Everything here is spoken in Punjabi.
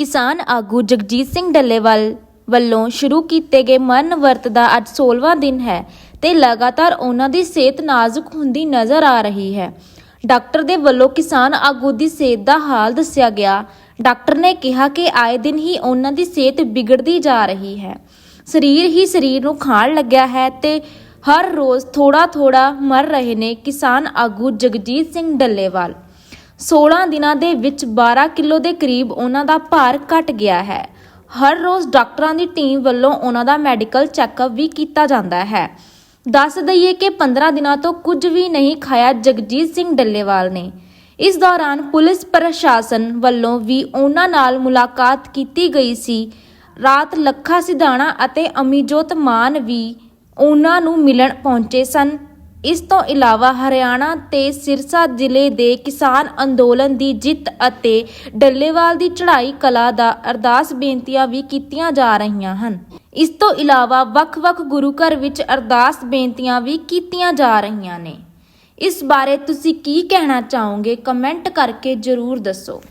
ਕਿਸਾਨ ਆਗੂ ਜਗਜੀਤ ਸਿੰਘ ਡੱਲੇਵਾਲ ਵੱਲੋਂ ਸ਼ੁਰੂ ਕੀਤੇ ਗਏ ਮਰਨ ਵਰਤ ਦਾ ਅੱਜ 16ਵਾਂ ਦਿਨ ਹੈ ਤੇ ਲਗਾਤਾਰ ਉਹਨਾਂ ਦੀ ਸਿਹਤ ਨਾਜ਼ੁਕ ਹੁੰਦੀ ਨਜ਼ਰ ਆ ਰਹੀ ਹੈ। ਡਾਕਟਰ ਦੇ ਵੱਲੋਂ ਕਿਸਾਨ ਆਗੂ ਦੀ ਸਿਹਤ ਦਾ ਹਾਲ ਦੱਸਿਆ ਗਿਆ। ਡਾਕਟਰ ਨੇ ਕਿਹਾ ਕਿ ਆਏ ਦਿਨ ਹੀ ਉਹਨਾਂ ਦੀ ਸਿਹਤ ਵਿਗੜਦੀ ਜਾ ਰਹੀ ਹੈ। ਸਰੀਰ ਹੀ ਸਰੀਰ ਨੂੰ ਖਾਣ ਲੱਗਿਆ ਹੈ ਤੇ ਹਰ ਰੋਜ਼ ਥੋੜਾ ਥੋੜਾ ਮਰ ਰਹੇ ਨੇ ਕਿਸਾਨ ਆਗੂ ਜਗਜੀਤ ਸਿੰਘ ਡੱਲੇਵਾਲ। 16 ਦਿਨਾਂ ਦੇ ਵਿੱਚ 12 ਕਿਲੋ ਦੇ ਕਰੀਬ ਉਹਨਾਂ ਦਾ ਭਾਰ ਘਟ ਗਿਆ ਹੈ। ਹਰ ਰੋਜ਼ ਡਾਕਟਰਾਂ ਦੀ ਟੀਮ ਵੱਲੋਂ ਉਹਨਾਂ ਦਾ ਮੈਡੀਕਲ ਚੈੱਕਅਪ ਵੀ ਕੀਤਾ ਜਾਂਦਾ ਹੈ। ਦੱਸ ਦਈਏ ਕਿ 15 ਦਿਨਾਂ ਤੋਂ ਕੁਝ ਵੀ ਨਹੀਂ ਖਾਇਆ ਜਗਜੀਤ ਸਿੰਘ ਡੱਲੇਵਾਲ ਨੇ। ਇਸ ਦੌਰਾਨ ਪੁਲਿਸ ਪ੍ਰਸ਼ਾਸਨ ਵੱਲੋਂ ਵੀ ਉਹਨਾਂ ਨਾਲ ਮੁਲਾਕਾਤ ਕੀਤੀ ਗਈ ਸੀ। ਰਾਤ ਲੱਖਾ ਸਿਧਾਣਾ ਅਤੇ ਅਮੀਜੋਤ ਮਾਨ ਵੀ ਉਹਨਾਂ ਨੂੰ ਮਿਲਣ ਪਹੁੰਚੇ ਸਨ। ਇਸ ਤੋਂ ਇਲਾਵਾ ਹਰਿਆਣਾ ਤੇ ਸਿਰਸਾ ਜ਼ਿਲ੍ਹੇ ਦੇ ਕਿਸਾਨ ਅੰਦੋਲਨ ਦੀ ਜਿੱਤ ਅਤੇ ਡੱਲੇਵਾਲ ਦੀ ਚੜ੍ਹਾਈ ਕਲਾ ਦਾ ਅਰਦਾਸ ਬੇਨਤੀਆਂ ਵੀ ਕੀਤੀਆਂ ਜਾ ਰਹੀਆਂ ਹਨ। ਇਸ ਤੋਂ ਇਲਾਵਾ ਵੱਖ-ਵੱਖ ਗੁਰੂ ਘਰ ਵਿੱਚ ਅਰਦਾਸ ਬੇਨਤੀਆਂ ਵੀ ਕੀਤੀਆਂ ਜਾ ਰਹੀਆਂ ਨੇ। ਇਸ ਬਾਰੇ ਤੁਸੀਂ ਕੀ ਕਹਿਣਾ ਚਾਹੋਗੇ? ਕਮੈਂਟ ਕਰਕੇ ਜਰੂਰ ਦੱਸੋ।